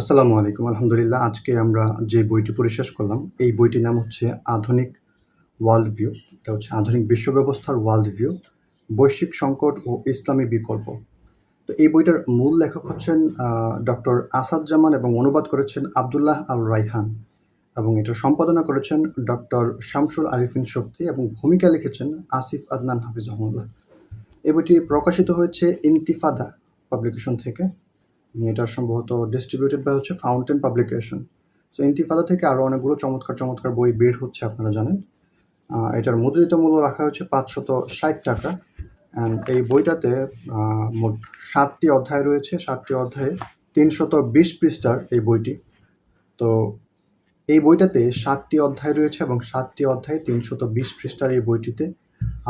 আসসালামু আলাইকুম। আলহামদুলিল্লাহ আজকে আমরা যে বইটি পড়ে শেষ করলাম, এই বইটির নাম হচ্ছে 'আধুনিক ওয়ার্ল্ড ভিউ'। এটা হচ্ছে আধুনিক বিশ্ব ব্যবস্থার ওয়ার্ল্ড ভিউ, বৈশ্বিক সংকট ও ইসলামী বিকল্প। তো এই বইটার মূল লেখক হচ্ছেন ডক্টর আসাদ জামান এবং অনুবাদ করেছেন আব্দুল্লাহ আল রায়হান এবং এটা সম্পাদনা করেছেন ডক্টর শামসুল আরিফিন শক্তি এবং ভূমিকা লিখেছেন আসিফ আদনান হাফিজাহুল্লাহ। এই বইটি প্রকাশিত হয়েছে ইন্তিফাদা পাবলিকেশন থেকে। এটা সম্ভবত ডিস্ট্রিবিউটেড বাই হচ্ছে ফাউন্টেন পাবলিকেশন। সো ইন্তিফাদা থেকে আরও অনেকগুলো চমৎকার, চমৎকার বই বের হচ্ছে আপনারা জানেন। এটার মুদ্রিত মূল্য রাখা হয়েছে ৳৫৬০ অ্যান্ড এই বইটাতে মোট সাতটি অধ্যায় রয়েছে। সাতটি অধ্যায়ে তিনশত বিশ পৃষ্ঠার এই বইটি। তো এই বইটাতে সাতটি অধ্যায় রয়েছে এবং সাতটি অধ্যায়ে তিনশত বিশ পৃষ্ঠার এই বইটিতে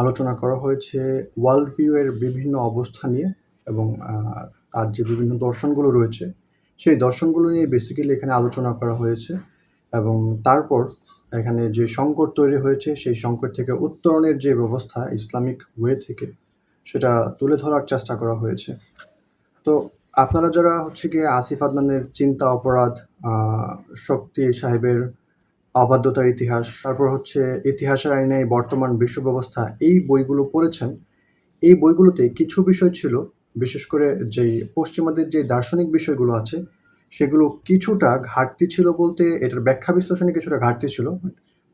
আলোচনা করা হয়েছে ওয়ার্ল্ড ভিউ এর বিভিন্ন অবস্থা নিয়ে এবং আ তার যে বিভিন্ন দর্শনগুলো রয়েছে, সেই দর্শনগুলো নিয়ে বেসিক্যালি এখানে আলোচনা করা হয়েছে এবং তারপর এখানে যে সংকট তৈরি হয়েছে, সেই সংকট থেকে উত্তরণের যে ব্যবস্থা ইসলামিক ওয়ে থেকে, সেটা তুলে ধরার চেষ্টা করা হয়েছে। তো আপনারা যারা হচ্ছে গিয়ে আসিফ আদনানের 'চিন্তা অপরাধ', শক্তি সাহেবের 'অবাধ্যতার ইতিহাস', তারপর হচ্ছে 'ইতিহাসের আয়নায় বর্তমান বিশ্ব ব্যবস্থা' এই বইগুলো পড়েছেন, এই বইগুলোতে কিছু বিষয় ছিল, বিশেষ করে যেই পশ্চিমাদের যে দার্শনিক বিষয়গুলো আছে, সেগুলো কিছুটা ঘাটতি ছিল বলতে এটার ব্যাখ্যা বিশ্লেষণে কিছুটা ঘাটতি ছিল।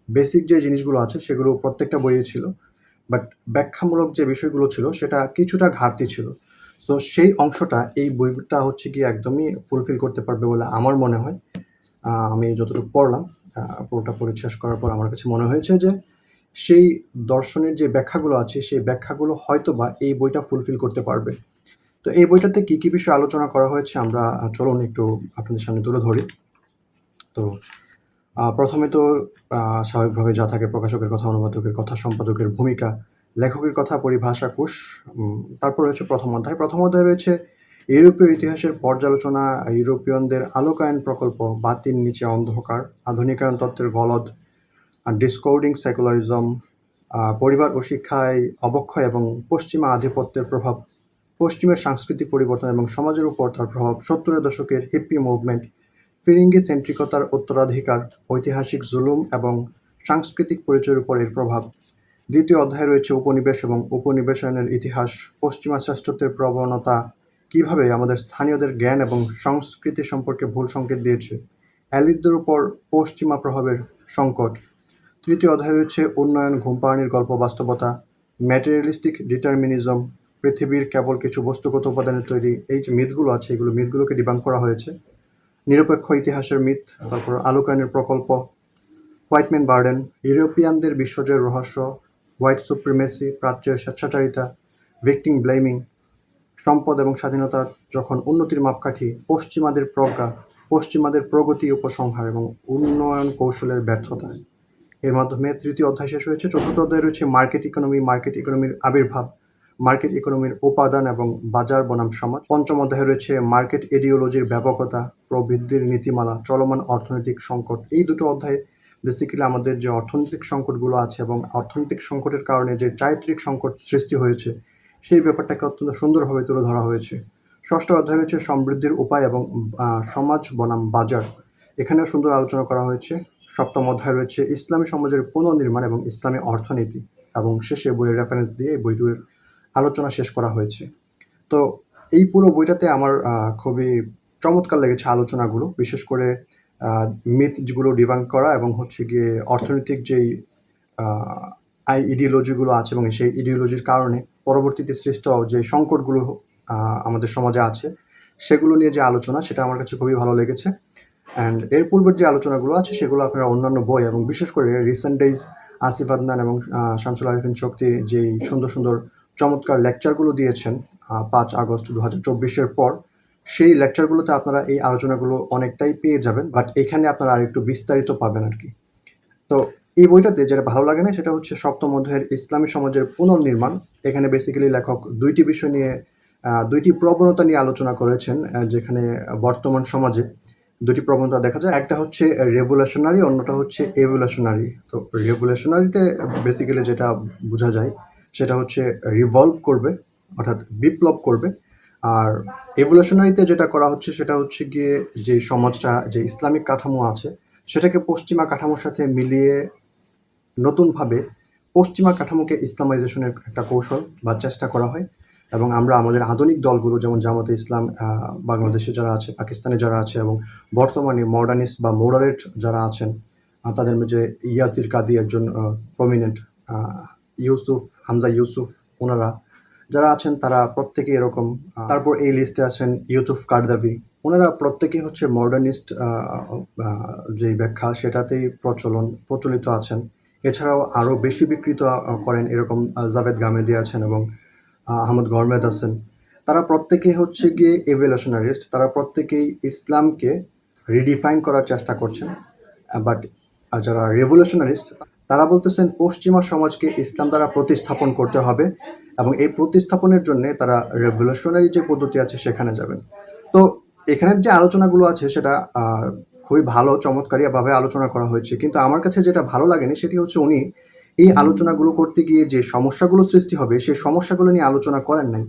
বেসিক যে জিনিসগুলো আছে সেগুলো প্রত্যেকটা বইয়ে ছিল। বাট ব্যাখ্যামূলক যে বিষয়গুলো ছিল সেটা কিছুটা ঘাটতি ছিল। তো সেই অংশটা এই বইটা হচ্ছে গিয়ে একদমই ফুলফিল করতে পারবে বলে আমার মনে হয়। আমি যতটুকু পড়লাম, পুরোটা পড়ে করার পর আমার কাছে মনে হয়েছে যে, সেই দর্শনের যে ব্যাখ্যাগুলো আছে, সেই ব্যাখ্যাগুলো হয়তো বা এই বইটা ফুলফিল করতে পারবে। তো এই বইটাতে কী, কী বিষয়ে আলোচনা করা হয়েছে আমরা চলুন একটু আপনাদের সামনে তুলে ধরি। তো প্রথমে তো স্বাভাবিকভাবে যা থাকে প্রকাশকের কথা, অনুবাদকের কথা, সম্পাদকের ভূমিকা, লেখকের কথা, পরিভাষা কোষ, তারপর রয়েছে প্রথম অধ্যায়। ১ম অধ্যায়ে রয়েছে ইউরোপীয় ইতিহাসের পর্যালোচনা, ইউরোপীয়নদের আলোকায়ন প্রকল্প, বাতির নিচে অন্ধকার, আধুনিকায়ন তত্ত্বের গলদ, ডিসকোডিং সেকুলারিজম, পরিবার ও শিক্ষায় অবক্ষয় এবং পশ্চিমা আধিপত্যের প্রভাব, পশ্চিমের সাংস্কৃতিক পরিবর্তন এবং সমাজের উপর তার প্রভাব, সত্তরের দশকের হিপ্পি মুভমেন্ট, ফিরিঙ্গি সেন্ট্রিকতার উত্তরাধিকার, ঐতিহাসিক জুলুম এবং সাংস্কৃতিক পরিচয়ের উপর এর প্রভাব। দ্বিতীয় অধ্যায়ে রয়েছে উপনিবেশ এবং উপনিবেশনের ইতিহাস, পশ্চিমা শ্রেষ্ঠত্বের প্রবণতা কীভাবে আমাদের স্থানীয়দের জ্ঞান এবং সংস্কৃতি সম্পর্কে ভুল সংকেত দিয়েছে, অ্যালিদদের উপর পশ্চিমা প্রভাবের সংকট। তৃতীয় অধ্যায়ে রয়েছে উন্নয়ন, ঘুমপাড়ানির গল্প, বাস্তবতা, ম্যাটেরিয়ালিস্টিক ডিটারমিনিজম, পৃথিবীর কেবল কিছু বস্তুগত উপাদানের তৈরি। এই যে মিথগুলো আছে, এগুলো মিথগুলোকে ডিবাঙ্ক করা হয়েছে। নিরপেক্ষ ইতিহাসের মিথ, তারপর আলোকায়নের প্রকল্প, হোয়াইটম্যান বার্ডেন, ইউরোপিয়ানদের বিশ্বজয়ের রহস্য, হোয়াইট সুপ্রিমেসি, প্রাচ্যের স্বেচ্ছাচারিতা, ভিক্টিং ব্লেমিং, সম্পদ এবং স্বাধীনতা যখন উন্নতির মাপকাঠি, পশ্চিমাদের প্রজ্ঞা, পশ্চিমাদের প্রগতি উপসংহার এবং উন্নয়ন কৌশলের ব্যর্থতা। এর মাধ্যমে তৃতীয় অধ্যায় শেষ হয়েছে। ৪র্থ অধ্যায়ে রয়েছে মার্কেট ইকোনমি, মার্কেট ইকোনমির আবির্ভাব, মার্কেট ইকোনমির উপাদান এবং বাজার বনাম সমাজ। পঞ্চম অধ্যায়ে রয়েছে মার্কেট এডিওলজির ব্যাপকতা, প্রবৃদ্ধির নীতিমালা, চলমান অর্থনৈতিক সংকট। এই দুটো অধ্যায়ে বেসিক্যালি আমাদের যে অর্থনৈতিক সংকটগুলো আছে এবং অর্থনৈতিক সংকটের কারণে যে চারিত্রিক সংকট সৃষ্টি হয়েছে, সেই ব্যাপারটাকে অত্যন্ত সুন্দরভাবে তুলে ধরা হয়েছে। ষষ্ঠ অধ্যায় রয়েছে সমৃদ্ধির উপায় এবং সমাজ বনাম বাজার। এখানেও সুন্দর আলোচনা করা হয়েছে। সপ্তম অধ্যায়ে রয়েছে ইসলামী সমাজের পুনর্নির্মাণ এবং ইসলামী অর্থনীতি এবং শেষে বইয়ের রেফারেন্স দিয়ে বইটির আলোচনা শেষ করা হয়েছে। তো এই পুরো বইটাতে আমার খুবই চমৎকার লেগেছে আলোচনাগুলো। বিশেষ করে মিথ যেগুলো ডিবাঙ্ক করা এবং হচ্ছে গিয়ে অর্থনৈতিক যেই আই ইডিওলজিগুলো আছে এবং সেই ইডিওলজির কারণে পরবর্তীতে সৃষ্ট যে সংকটগুলো আমাদের সমাজে আছে, সেগুলো নিয়ে যে আলোচনা সেটা আমার কাছে খুবই ভালো লেগেছে। অ্যান্ড এর পূর্বের যে আলোচনাগুলো আছে সেগুলো আপনারা অন্যান্য বই এবং বিশেষ করে রিসেন্ট ডেইজ আসিফ আদনান এবং শামসুল আরিফিন শক্তি যেই সুন্দর, সুন্দর চমৎকার লেকচারগুলো দিয়েছেন পাঁচ ৫ আগস্ট ২০২৪ এর পর, সেই লেকচারগুলোতে আপনারা এই আলোচনাগুলো অনেকটাই পেয়ে যাবেন। বাট এখানে আপনারা আরেকটু বিস্তারিত পাবেন আর কি তো এই বইটাতে যেটা ভালো লাগে না সেটা হচ্ছে ৭ম অধ্যায়ের ইসলামী সমাজের পুনর্নির্মাণ। এখানে বেসিক্যালি লেখক দুইটি বিষয় নিয়ে দুইটি প্রবণতা নিয়ে আলোচনা করেছেন যেখানে বর্তমান সমাজে দুটি প্রবণতা দেখা যায়। একটা হচ্ছে রেভুলেশনারি অন্যটা হচ্ছে এভুলেশনারি তো রেভুলেশনারিতে বেসিক্যালি যেটা বোঝা যায় সেটা হচ্ছে রিভলভ করবে, অর্থাৎ বিপ্লব করবে। আর এভলিউশনারিতে যেটা করা হচ্ছে সেটা হচ্ছে গিয়ে যে সমাজটা যে ইসলামিক কাঠামো আছে সেটাকে পশ্চিমা কাঠামোর সাথে মিলিয়ে নতুনভাবে পশ্চিমা কাঠামোকে ইসলামাইজেশনের একটা কৌশল বা চেষ্টা করা হয় এবং আমরা আমাদের আধুনিক দলগুলো যেমন জামাতে ইসলাম বাংলাদেশে যারা আছে পাকিস্তানে যারা আছে এবং বর্তমানে মডার্নিস্ট বা মোডারেট যারা আছেন তাদের মধ্যে ইয়াতির কাদি একজন প্রমিনেন্ট ইউসুফ হামজা ইউসুফ ওনারা যারা আছেন তারা প্রত্যেকেই এরকম তারপর এই লিস্টে আছেন ইউসুফ কারদাবি। ওনারা প্রত্যেকেই হচ্ছে মডার্নিস্ট যে ব্যাখ্যা সেটাতেই প্রচলন প্রচলিত আছেন। এছাড়াও আরও বেশি বিকৃত করেন এরকম জাভেদ গামেদি আছেন এবং আহ, আহমদ গরমেদ আছেন। তারা প্রত্যেকেই হচ্ছে গিয়ে এভলিউশনারিস্ট তারা প্রত্যেকেই ইসলামকে রিডিফাইন করার চেষ্টা করছেন। বাট যারা রেভলিউশনারিস্ট তারা বলতেছেন পশ্চিমা সমাজকে ইসলাম দ্বারা প্রতিস্থাপন করতে হবে এবং এই প্রতিস্থাপনের জন্য তারা রেভলিউশনারি যে পদ্ধতি আছে সেখানে যাবেন। তো এখানের যে আলোচনাগুলো আছে সেটা খুবই ভালো চমৎকারীভাবে আলোচনা করা হয়েছে। কিন্তু আমার কাছে যেটা ভালো লাগেনি সেটি হচ্ছে উনি এই আলোচনাগুলো করতে গিয়ে যে সমস্যাগুলো সৃষ্টি হবে, সেই সমস্যাগুলো নিয়ে আলোচনা করেন নাই।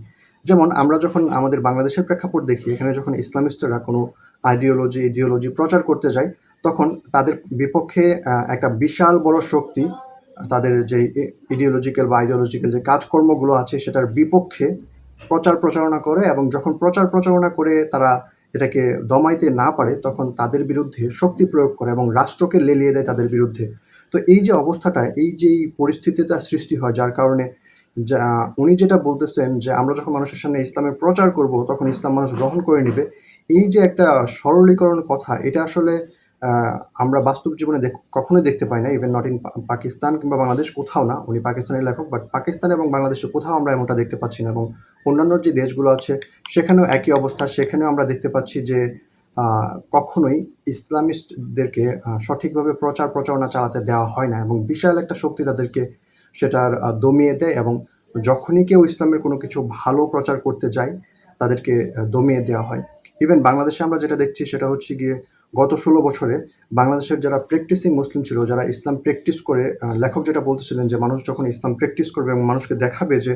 যেমন আমরা যখন আমাদের বাংলাদেশের প্রেক্ষাপট দেখি, এখানে যখন ইসলামিস্টরা কোনো আইডিওলজি ইডিওলজি প্রচার করতে যায় তখন তাদের বিপক্ষে একটা বিশাল বড় শক্তি, তাদের যে ইডিওলজিক্যাল বা আইডিওলজিক্যাল যে কাজকর্মগুলো আছে, সেটার বিপক্ষে প্রচার প্রচারণা করে এবং যখন প্রচার প্রচারণা করে তারা এটাকে দমাইতে না পারে, তখন তাদের বিরুদ্ধে শক্তি প্রয়োগ করে এবং রাষ্ট্রকে লেলিয়ে দেয় তাদের বিরুদ্ধে। তো এই যে অবস্থাটা, এই যে পরিস্থিতিটা সৃষ্টি হয়, যার কারণে যা, উনি যেটা বলতেছেন যে, আমরা যখন মানুষের সামনে ইসলামের প্রচার করব, তখন ইসলাম মানুষ গ্রহণ করে নেবে। এই যে একটা সরলীকরণ কথা, এটা আসলে আমরা বাস্তব জীবনে কখনোই দেখতে পাই না ইভেন নট ইন পাকিস্তান কিংবা বাংলাদেশ কোথাও না, উনি পাকিস্তানের লেখক বাট পাকিস্তান এবং বাংলাদেশে কোথাও আমরা এমনটা দেখতে পাচ্ছি না। এবং অন্যান্য যে দেশগুলো আছে, সেখানেও একই অবস্থা, সেখানেও আমরা দেখতে পাচ্ছি যে কখনোই ইসলামিস্টদেরকে সঠিকভাবে প্রচার প্রচারণা চালাতে দেওয়া হয় না। এবং বিশাল একটা শক্তি তাদেরকে সেটার দমিয়ে দেয় এবং যখনই কেউ ইসলামের কোনো কিছু ভালো প্রচার করতে যায়, তাদেরকে দমিয়ে দেওয়া হয়। ইভেন বাংলাদেশে আমরা যেটা দেখছি, সেটা হচ্ছে গিয়ে গত ষোলো বছরে বাংলাদেশের যারা প্র্যাকটিসিং মুসলিম ছিল, যারা ইসলাম প্র্যাকটিস করে লেখক যেটা বলতেছিলেন যে মানুষ যখন ইসলাম প্র্যাকটিস করবে এবং মানুষকে দেখাবে যে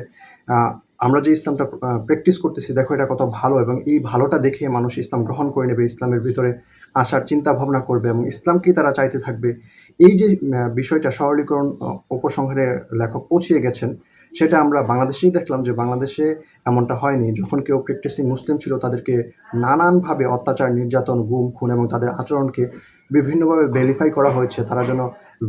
আমরা যে ইসলামটা প্র্যাকটিস করতেছি, দেখো এটা কত ভালো এবং এই ভালোটা দেখে মানুষ ইসলাম গ্রহণ করে নেবে ইসলামের ভিতরে আসার চিন্তা ভাবনা করবে এবং ইসলামকেই তারা চাইতে থাকবে। এই যে বিষয়টা সরলীকরণ উপসংহারে লেখক পৌঁছিয়ে গেছেন সেটা আমরা বাংলাদেশেই দেখলাম যে বাংলাদেশে এমনটা হয়নি। যখন কেউ প্র্যাকটিসিং মুসলিম ছিল, তাদেরকে নানানভাবে অত্যাচার, নির্যাতন, গুম, খুন এবং তাদের আচরণকে বিভিন্নভাবে ভেরিফাই করা হয়েছে। তারা যেন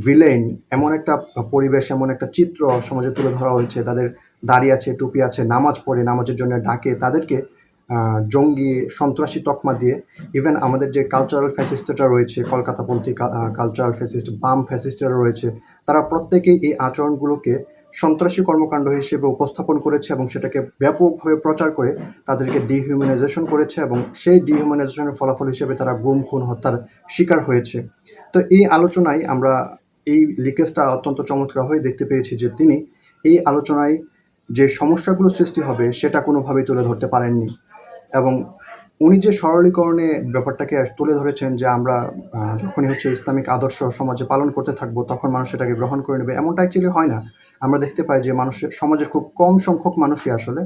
ভিলেন এমন একটা পরিবেশ, এমন একটা চিত্র সমাজে তুলে ধরা হয়েছে। তাদের দাড়ি আছে, টুপি আছে, নামাজ পড়ে, নামাজের জন্য ডাকে, তাদেরকে জঙ্গি, সন্ত্রাসী তকমা দিয়ে। ইভেন আমাদের যে কালচারাল ফ্যাসিস্টটা রয়েছে, কলকাতাপন্থী কালচারাল ফ্যাসিস্ট বাম ফ্যাসিস্টরা রয়েছে, তারা প্রত্যেকেই এই আচরণগুলোকে সন্ত্রাসী কর্মকাণ্ড হিসেবে উপস্থাপন করেছে এবং সেটাকে ব্যাপকভাবে প্রচার করে তাদেরকে ডিহিউম্যানাইজেশন করেছে এবং সেই ডিহিউম্যানাইজেশনের ফলাফল হিসেবে তারা গুম, খুন, হত্যার শিকার হয়েছে। তো এই আলোচনায় আমরা এই লিকেজটা অত্যন্ত চমৎকারভাবে দেখতে পেয়েছি যে তিনি এই আলোচনায় যে সমস্যাগুলো সৃষ্টি হবে সেটা কোনোভাবেই তুলে ধরতে পারেননি এবং উনি যে সরলীকরণে ব্যাপারটাকে তুলে ধরেছেন যে আমরা যখনই হচ্ছে ইসলামিক আদর্শ সমাজে পালন করতে থাকব তখন মানুষ সেটাকে গ্রহণ করে নেবে এমনটা অ্যাকচুয়ালি হয় না। আমরা দেখতে পাই যে মানুষের সমাজের খুব কম সংখ্যক মানুষই আসলে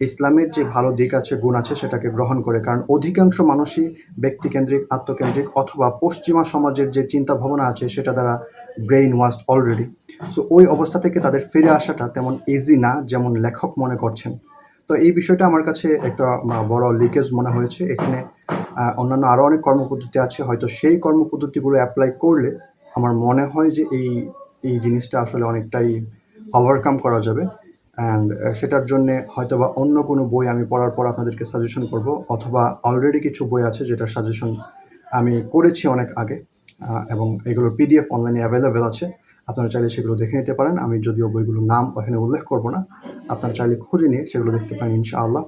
ইসলামের যে ভালো দিক আছে, গুণ আছে, সেটাকে গ্রহণ করে। কারণ অধিকাংশ মানুষই ব্যক্তিকেন্দ্রিক, আত্মকেন্দ্রিক অথবা পশ্চিমা সমাজের যে চিন্তা ভাবনা আছে, সেটা দ্বারা ব্রেইন ওয়াস্ট অলরেডি সো ওই অবস্থা থেকে তাদের ফিরে আসাটা তেমন ইজি না, যেমন লেখক মনে করছেন। তো এই বিষয়টা আমার কাছে একটা বড় লিকেজ মনে হয়েছে। এখানে অন্যান্য আরও অনেক কর্মপদ্ধতি আছে। হয়তো সেই কর্মপদ্ধতিগুলো অ্যাপ্লাই করলে আমার মনে হয় যে এই এই জিনিসটা আসলে অনেকটাই ওভারকাম করা যাবে। অ্যান্ড সেটার জন্যে হয়তো বা অন্য কোনো বই আমি পড়ার পর আপনাদেরকে সাজেশন করব, অথবা অলরেডি কিছু বই আছে যেটার সাজেশন আমি করেছি অনেক আগে এবং এগুলোর পিডিএফ অনলাইনে অ্যাভেলেবেল আছে। আপনারা চাইলে সেগুলো দেখে নিতে পারেন। আমি যদিও বইগুলোর নাম এখানে উল্লেখ করব না। আপনারা চাইলে খুঁজে নিয়ে সেগুলো দেখতে পারেন, ইনশাআল্লাহ।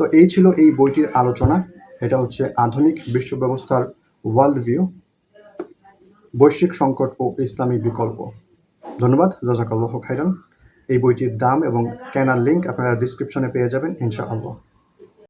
তো এই ছিল এই বইটির আলোচনা। এটা হচ্ছে আধুনিক বিশ্ব ব্যবস্থার ওয়ার্ল্ড ভিউ বৈশ্বিক সংকট ও ইসলামী বিকল্প। ধন্যবাদ জাজাকাল্লাহ খাইরান। এই বইটির দাম এবং কেনার লিঙ্ক আপনারা ডিসক্রিপশনে পেয়ে যাবেন ইনশাআল্লাহ।